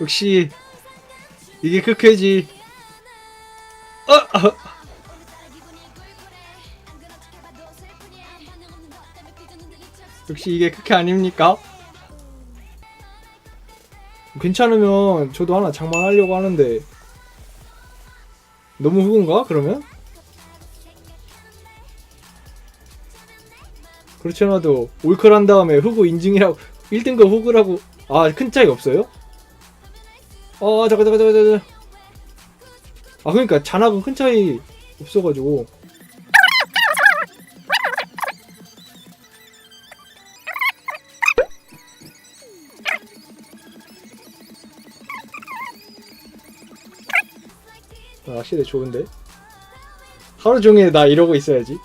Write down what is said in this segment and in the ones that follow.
역시 이게 크크지. 어, 어. 역시 이게 크크 아닙니까? 괜찮으면 저도 하나 장만하려고 하는데 너무 후군가 그러면? 그렇지 않아도 올클 한 다음에 후구 인증이라고 1등급 후구라고 아 큰 차이 없어요? 어 잠깐 잠깐 잠깐 잠깐 아 그러니까 잔하고 큰 차이 없어가지고 아, 낚시대 좋은데? 하루 종일 나 이러고 있어야지.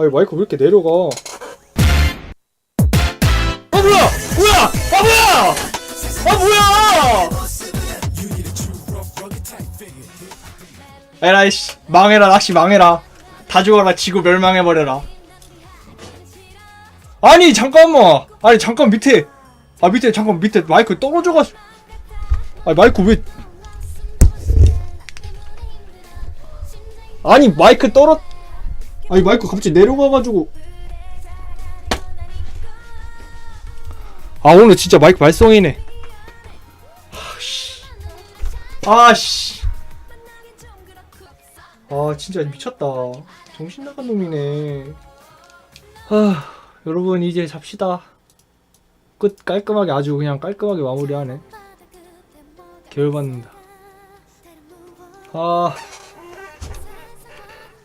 아이 마이크 왜 이렇게 내려가? 아 뭐야! 뭐야! 아 뭐야! 아 뭐야! 에라이 씨 망해라 낚시 망해라 다 죽어라 지구 멸망해버려라 아니 잠깐만 아니 잠깐 밑에 아 밑에 잠깐 밑에 마이크 떨어져가지고 아 마이크 왜 아니 마이크 떨어 아니 마이크 갑자기 내려가가지고. 아 오늘 진짜 마이크 발성이네. 아씨. 아씨. 아 진짜 미쳤다. 정신 나간 놈이네. 아 여러분 이제 잡시다. 끝 깔끔하게 아주 그냥 깔끔하게 마무리하네. 개열받는다. 아.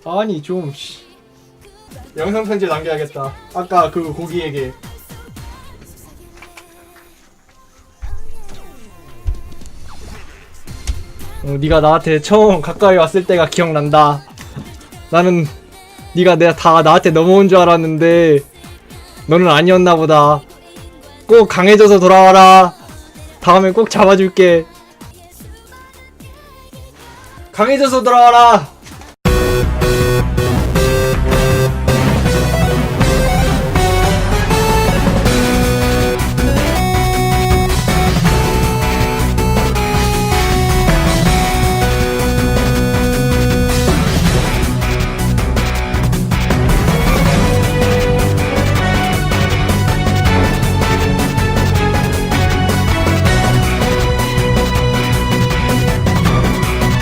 아니 좀 씨. 영상 편지 남겨야겠다 아까 그 고기에게 어, 네가 나한테 처음 가까이 왔을 때가 기억난다 나는 네가 내가 다 나한테 넘어온 줄 알았는데 너는 아니었나 보다 꼭 강해져서 돌아와라. 다음에 꼭 잡아줄게. 강해져서 돌아와라.